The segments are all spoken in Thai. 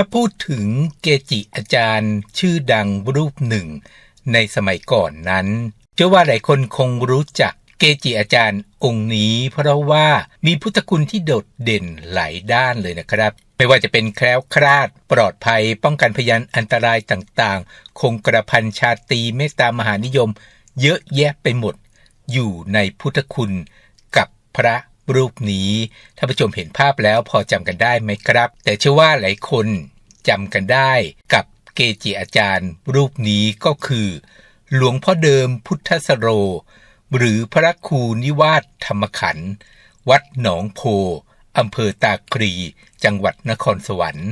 ถ้าพูดถึงเกจิอาจารย์ชื่อดังรูปหนึ่ง ในสมัยก่อนนั้นเชื่อว่าหลายคนคงรู้จักเกจิอาจารย์องค์นี้ เพราะว่ามีพุทธคุณที่โดดเด่นหลายด้านเลยนะครับ ไม่ว่าจะเป็นแคล้วคลาด ปลอดภัย ป้องกันพยานอันตรายต่างๆ คงกระพันชาตีเมตตามหานิยม เยอะแยะไปหมด อยู่ในพุทธคุณกับพระ รูปนี้ท่านผู้ชมเห็นภาพแล้วพอจำกันได้ไหมครับ แต่เชื่อว่าหลายคนจำกันได้กับเกจิอาจารย์ รูปนี้ก็คือ หลวงพ่อเดิมพุทธสโร หรือพระครูนิวาสธรรมขันธ์วัดหนองโพอำเภอตาครี จังหวัดนครสวรรค์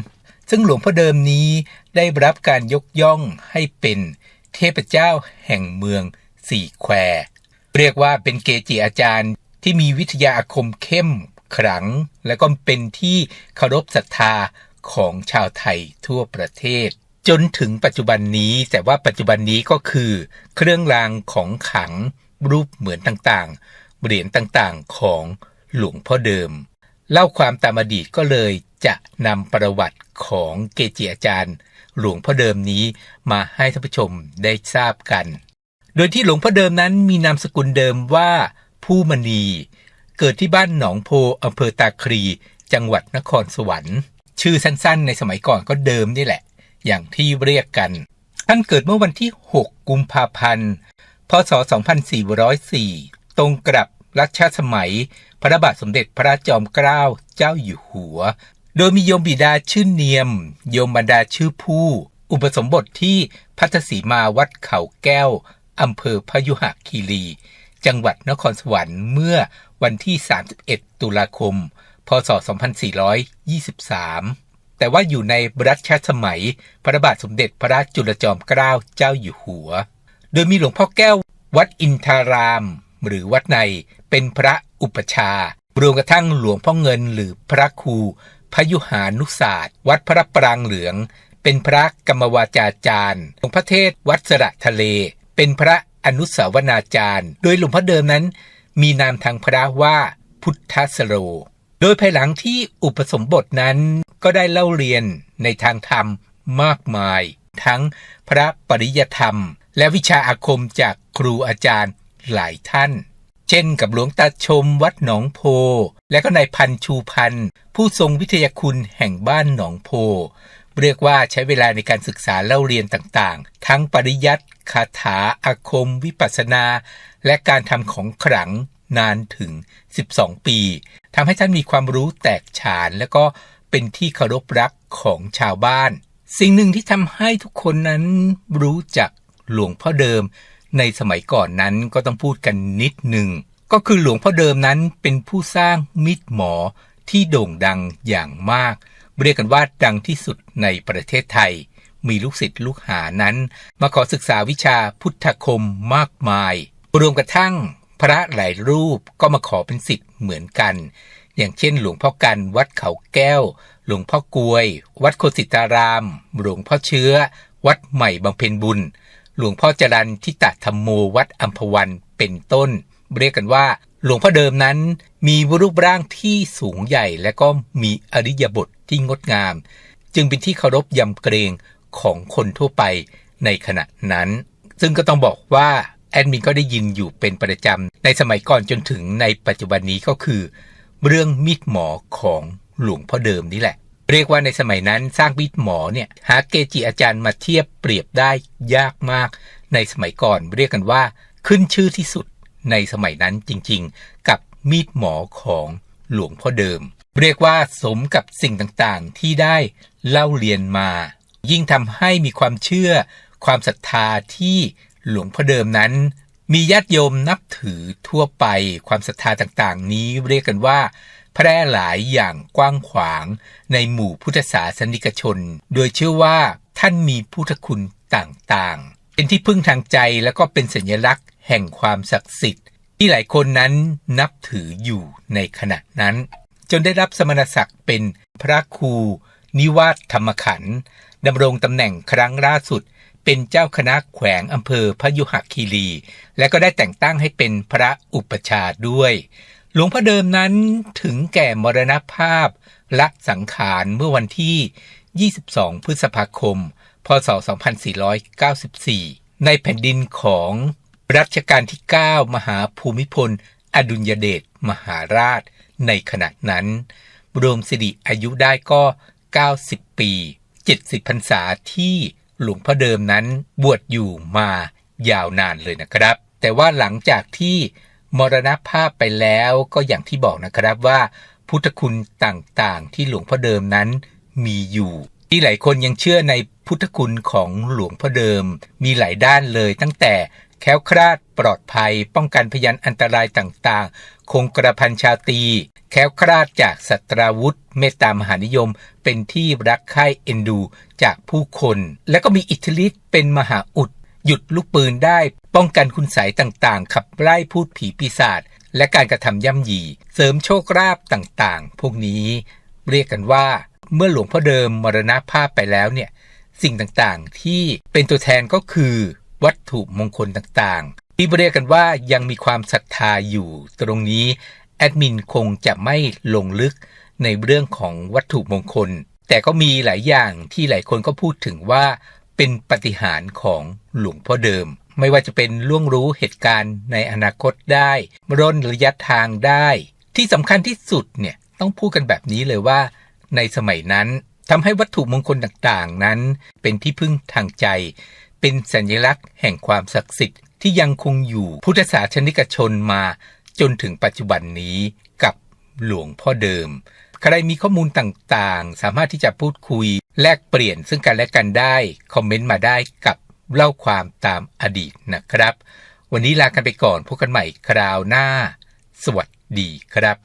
ซึ่งหลวงพ่อเดิมนี้ได้รับการยกย่องให้เป็นเทพเจ้าแห่งเมืองสี่แคว เรียกว่าเป็นเกจิอาจารย์ ที่มีวิทยาอาคมเข้มขลัง และก็เป็นที่เคารพศรัทธาของชาวไทยทั่วประเทศ จนถึงปัจจุบันนี้แต่ว่าปัจจุบันนี้ก็คือ เครื่องรางของขลังรูปเหมือนต่างๆ เหรียญต่างๆของหลวงพ่อเดิม เล่าความตามอดีตก็เลยจะนำประวัติของเกจิอาจารย์ หลวงพ่อเดิมนี้มาให้ท่านผู้ชมได้ทราบกัน โดยที่หลวงพ่อเดิมนั้นมีนามสกุลเดิมว่า ผู้มณี เกิดที่บ้านหนองโพอำเภอตาครี จังหวัดนครสวรรค์ ชื่อสั้นๆ ในสมัยก่อนก็เดิมนี่แหละ อย่างที่เรียกกัน ท่านเกิดเมื่อวันที่ 6 กุมภาพันธ์ พศ 2404 ตรงกับรัชสมัย พระบาทสมเด็จพระจอมเกล้าเจ้าอยู่หัว โดยมีโยมบิดาชื่อเนียม โยมบรรดาชื่อผู้ อุปสมบทที่พัทสีมาวัดเขาแก้วอำเภอพยุหคีรี จังหวัดนครสวรรค์เมื่อวันที่ 31 ตุลาคม พศ 2423 แต่ว่าอยู่ในรัชสมัย พระบาทสมเด็จพระจุลจอมเกล้าเจ้าอยู่หัว โดยมีหลวงพ่อแก้ววัดอินทาราม หรือวัดในเป็นพระอุปชารวมกระทั่งหลวงพ่อเงินหรือพระครูพยุหานุศาสตร์ วัดพระปรางเหลือง เป็นพระกรรมวาจาจารย์หลวงพ่อเทศวัดสระทะเล เป็นพระ อนุสาวนาจารย์ โดยหลวงพ่อเดิมนั้น มีนามทางพระว่าพุทธสโร โดยภายหลังที่อุปสมบทนั้นก็ได้เล่าเรียนในทางธรรมมากมาย ทั้งพระปริยธรรม และวิชาอาคมจากครูอาจารย์หลายท่าน เช่นกับหลวงตาชมวัดหนองโพ และก็นายพันชูพันธ์ผู้ทรงวิทยาคุณแห่งบ้านหนองโพ เรียกว่าใช้เวลาในการศึกษาเล่าเรียนต่างๆ ทั้งปริยัติคาถาอาคม วิปัสนา และการทำของขลังนานถึง 12 ปีทำให้ท่านมีความรู้แตกฉาน และก็เป็นที่เคารพรักของชาวบ้าน สิ่งหนึ่งที่ทำให้ทุกคนนั้นรู้จักหลวงพ่อเดิม ในสมัยก่อนนั้นก็ต้องพูดกันนิดหนึ่งก็คือหลวงพ่อเดิมนั้นเป็นผู้สร้างมิตรหมอที่โด่งดังอย่างมาก เรียกกันว่าดังที่สุดในประเทศไทย มีลูกศิษย์ลูกหานั้น มาขอศึกษาวิชาพุทธคมมากมาย รวมกระทั่ง พระหลายรูปก็มาขอเป็นศิษย์เหมือนกัน อย่างเช่น หลวงพ่อกันวัดเขาแก้ว หลวงพ่อกวย วัดโคสิตาราม หลวงพ่อเชื้อ วัดใหม่บำเพ็ญบุญ หลวงพ่อจรันทิตะธรรมโมวัดอัมพวันเป็นต้น เรียกกันว่า หลวงพ่อเดิมนั้น มีรูปร่างที่สูงใหญ่และก็มีอริยบท ที่งดงาม จึงเป็นที่เคารพยำเกรงของคนทั่วไปในขณะนั้น ซึ่งก็ต้องบอกว่าแอดมินก็ได้ยินอยู่เป็นประจำ ในสมัยก่อนจนถึงในปัจจุบันนี้ก็คือ เรื่องมีดหมอของหลวงพ่อเดิมนี่แหละ เรียกว่าในสมัยนั้นสร้างมีดหมอเนี่ยหาเกจิอาจารย์มาเทียบเปรียบได้ยากมาก ในสมัยก่อนเรียกกันว่าขึ้นชื่อที่สุดในสมัยนั้นจริงๆ กับมีดหมอของหลวงพ่อเดิม เรียกว่าสมกับสิ่งต่างๆ ที่ได้เล่าเรียนมา ยิ่งทำให้มีความเชื่อ ความศรัทธาที่หลวงพ่อเดิมนั้น มีญาติโยมนับถือทั่วไป ความศรัทธาต่างๆ นี้เรียกกันว่า แพร่หลายอย่างกว้างขวางในหมู่พุทธศาสนิกชน โดยเชื่อว่าท่านมีพุทธคุณต่างๆ เป็นที่พึ่งทางใจแล้วก็เป็นสัญลักษณ์แห่งความศักดิ์สิทธิ์ที่หลายคนนั้นนับถืออยู่ในขณะนั้น จนได้รับสมณศักดิ์เป็นพระครู นิวาสธรรมขันธ์ดำรงตำแหน่งครั้งล่าสุด เป็นเจ้าคณะแขวงอำเภอพยุหคีรี และก็ได้แต่งตั้งให้เป็นพระอุปชาด้วย หลวงพ่อเดิมนั้นถึงแก่มรณภาพละสังขารเมื่อวันที่ 22 พฤษภาคม พศ 2494 ในแผ่นดินของรัชกาลที่ 9 มหาภูมิพล อดุลยเดชมหาราช ในขณะนั้น รวมสิริอายุได้ก็ 90 ปี 70พรรษาที่หลวงพ่อเดิมนั้นบวชอยู่มายาวนานเลยนะครับ แต่ว่าหลังจากที่มรณภาพไปแล้วก็อย่างที่บอกนะครับว่า พุทธคุณต่างๆ ที่หลวงพ่อเดิมนั้นมีอยู่ ที่หลายคนยังเชื่อในพุทธคุณของหลวงพ่อเดิม มีหลายด้านเลยตั้งแต่ แคล้วคลาดปลอดภัย ป้องกันพยันอันตรายต่างๆ คงกระพันชาตีแคล้วคลาดจากสัตราวุธ เมตตามหานิยม เป็นที่รักใคร่เอ็นดูจากผู้คน และก็มีอิทธิฤทธิ์เป็นมหาอุด หยุดลูกปืนได้ ป้องกันคุณใสยต่างๆ ขับไล่พูดผีปีศาจและการกระทำย่ำยี เสริมโชคลาภต่างๆ พวกนี้เรียกกันว่าเมื่อหลวงพ่อเดิมมรณภาพไปแล้วเนี่ย สิ่งต่างๆที่เป็นตัวแทนก็คือ วัตถุมงคลต่างๆ ที่เรียกกันว่ายังมีความศรัทธาอยู่ตรงนี้แอดมินคงจะไม่ลงลึกในเรื่องของวัตถุมงคล แต่ก็มีหลายอย่างที่หลายคนก็พูดถึงว่าเป็นปฏิหารของหลวงพ่อเดิม ไม่ว่าจะเป็นล่วงรู้เหตุการณ์ในอนาคตได้ร่นระยะทางได้ ที่สำคัญที่สุดเนี่ยต้องพูดกันแบบนี้เลยว่า ในสมัยนั้นทำให้วัตถุมงคลต่างๆนั้น เป็นที่พึ่งทางใจ เป็นสัญลักษณ์แห่งความศักดิ์สิทธิ์ที่ยังคงอยู่พุทธศาสนิกชนมาจนถึงปัจจุบันนี้กับหลวงพ่อเดิม ใครมีข้อมูลต่างๆ สามารถที่จะพูดคุย แลกเปลี่ยนซึ่งกันและกันได้ คอมเมนต์มาได้กับเล่าความตามอดีตนะครับ วันนี้ลากันไปก่อนพบกันใหม่คราวหน้า สวัสดีครับ